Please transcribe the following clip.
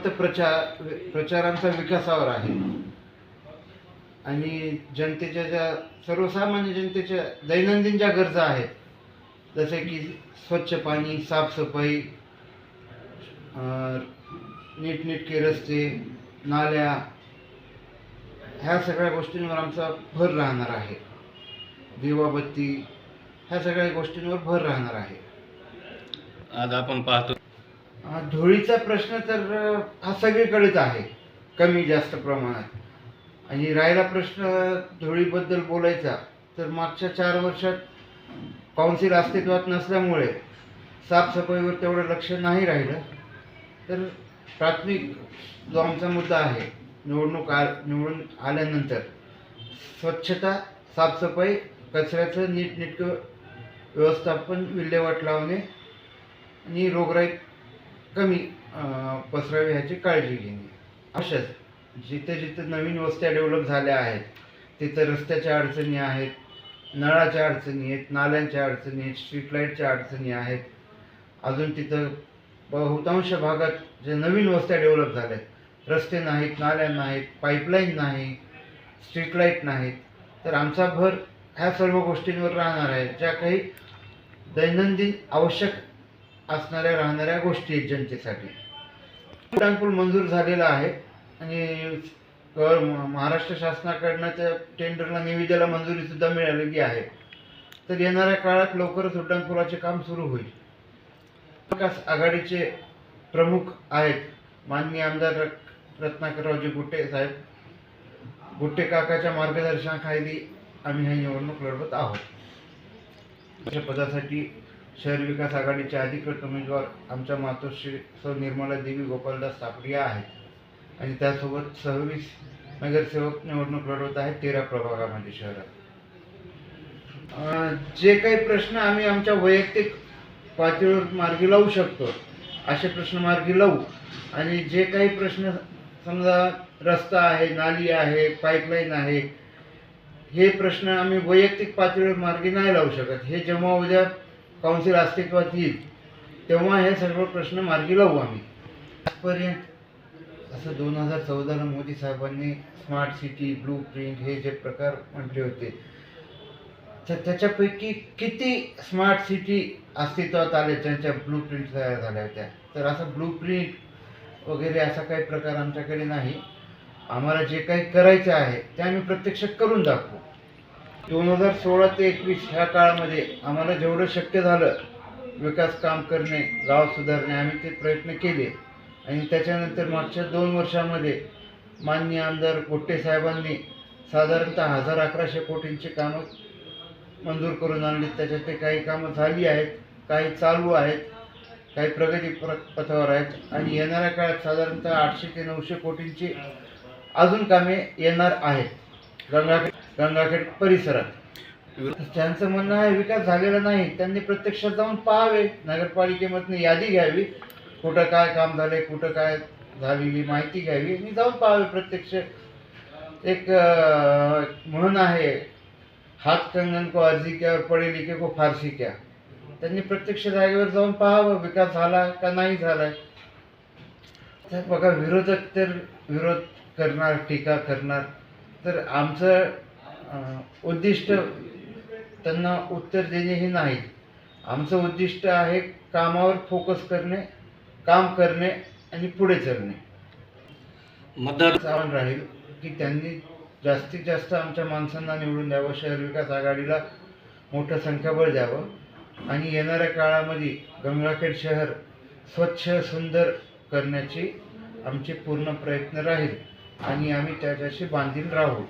फक्त प्रचार प्रचारांचा विकासावर आहे. आणि जनतेच्या ज्या सर्वसामान्य जनतेच्या दैनंदिन ज्या गरजा आहेत जसे की स्वच्छ पाणी साफसफाई अं, नीटनेटके रस्ते नाल्या ह्या सगळ्या गोष्टींवर आमचा भर राहणार आहे. दिवाबत्ती ह्या सगळ्या गोष्टींवर भर राहणार आहे. आज आपण पाहतो धुळीचा प्रश्न तर हा सगळीकडेच आहे कमी जास्त प्रमाणात. आणि राहिला प्रश्न धुळीबद्दल बोलायचा तर मागच्या चार वर्षात काउन्सिल अस्तित्वात नसल्यामुळे साफसफाईवर तेवढं लक्ष नाही राहिलं. तर प्राथमिक जो आमचा मुद्दा आहे निवडणूक आ निवडून आल्यानंतर स्वच्छता साफसफाई कचऱ्याचं नीटनेटकं व्यवस्थापन विल्हेवाट लावणे आणि रोगराई कमी पसरावी ह्याची काळजी घेणे. अशाच जिथे जिथे नवीन वस्त्या डेव्हलप झाल्या आहेत तिथं रस्त्याच्या अडचणी आहेत नळाच्या अडचणी आहेत नाल्यांच्या अडचणी आहेत स्ट्रीट लाईटच्या अडचणी आहेत. अजून तिथं बहुतांश भागात जे नवीन वस्त्या डेव्हलप झाल्या आहेत रस्ते नाहीत नाल्या नाहीत पाईपलाईन नाही स्ट्रीट लाइट नाहीत. तर आमचा भर ह्या सर्व गोष्टींवर राहणार आहे. ज्या काही दैनंदिन आवश्यक असणाऱ्या राहणाऱ्या गोष्टी आहेत जनतेसाठी. उड्डाणपूल मंजूर झालेला आहे. आणि महाराष्ट्र शासनाकडनं त्या टेंडरला निविदेला मंजुरीसुद्धा मिळालेली आहे. तर येणाऱ्या काळात लवकरच उड्डाणपुलाचे काम सुरू होईल. विकास आघाडीचे प्रमुख आहेत माननीय आमदार रत- रत्नाकररावजी गुट्टे साहेब. गुट्टे काकाच्या मार्गदर्शनाखाली आम्ही ह्या निवडणूक लढवत आहोत. अशा पदासाठी शहर विकास आघाडीचे अधिकृत उमेदवार आमच्या मातोश्री सौ निर्मला देवी गोपालदास तापडिया आहेत. आणि त्यासोबत सव्वीस नगरसेवक निवडणूक लढवत आहेत तेरा प्रभागामध्ये शहरात. जे काही प्रश्न आम्ही आमच्या वैयक्तिक पातळीवर मार्गी लावू शकतो असे प्रश्न मार्गी लावू. आणि जे काही प्रश्न समजा रस्ता आहे नाली आहे पाईपलाईन आहे हे प्रश्न आम्ही वैयक्तिक पातळीवर मार्गी नाही लावू शकत. हे जेव्हा उद्या काउन्सिल अस्तित्वात येईल तेव्हा हे सर्व प्रश्न मार्गी लावू आम्ही. आजपर्यंत असं दोन हजार चौदाला मोदी साहेबांनी स्मार्ट सिटी ब्लू प्रिंट हे जे प्रकार म्हटले होते तर त्याच्यापैकी किती स्मार्ट सिटी अस्तित्वात आले त्यांच्या ब्लू प्रिंट तयार झाल्या होत्या. तर असं ब्लू प्रिंट वगैरे असा काही प्रकार आमच्याकडे नाही. आम्हाला जे काही करायचं आहे ते आम्ही प्रत्यक्ष करून दाखवू. दोन हजार सोळा ते एकवीस ह्या काळामध्ये आम्हाला जेवढं शक्य झालं विकास काम करणे गाव सुधारणे आम्ही ते प्रयत्न केले. आणि त्याच्यानंतर मागच्या दोन वर्षामध्ये माननीय आमदार गोट्टे साहेबांनी साधारणतः हजार अकराशे कोटींची कामं मंजूर करून आणली. त्याच्यात ते काही कामं झाली आहेत काही चालू आहेत काही प्रगती प्र पथावर आहेत. आणि येणाऱ्या काळात साधारणतः आठशे ते नऊशे कोटींची अजून कामे येणार आहेत. गंगा गंगाखेड परिसरात. त्यांचं म्हणणं आहे विकास झालेला नाही त्यांनी प्रत्यक्षात जाऊन पाहावे. नगरपालिकेमधनं यादी घ्यावी. कुठं काय काम झाले कुठं काय झालेली माहिती घ्यावी. आणि जाऊन पाहावे. प्रत्यक्ष एक म्हणून म्हण आहे हात कंगन को अर्जी क्या पडे लिखे को फारसी क्या? त्यांनी प्रत्यक्ष जागेवर जाऊन पाहावं विकास झाला का नाही झालाय तर बघा विरोधक तर विरोध करणार टीका करणार. तर आमचं उद्दिष्ट त्यांना उत्तर देणे हे नाही आमचं उद्दिष्ट आहे कामावर फोकस करणे काम करणे आणि पुढे चलणे. मतदार आव्हान राहील की त्यांनी जास्तीत जास्त आमच्या माणसांना निवडून द्यावं शहर विकास आघाडीला मोठं संख्याबळ द्यावं आणि येणाऱ्या काळामध्ये गंगाखेड शहर स्वच्छ सुंदर करण्याची आमचे पूर्ण प्रयत्न राहील आणि आम्ही त्याच्याशी बांधील राहू.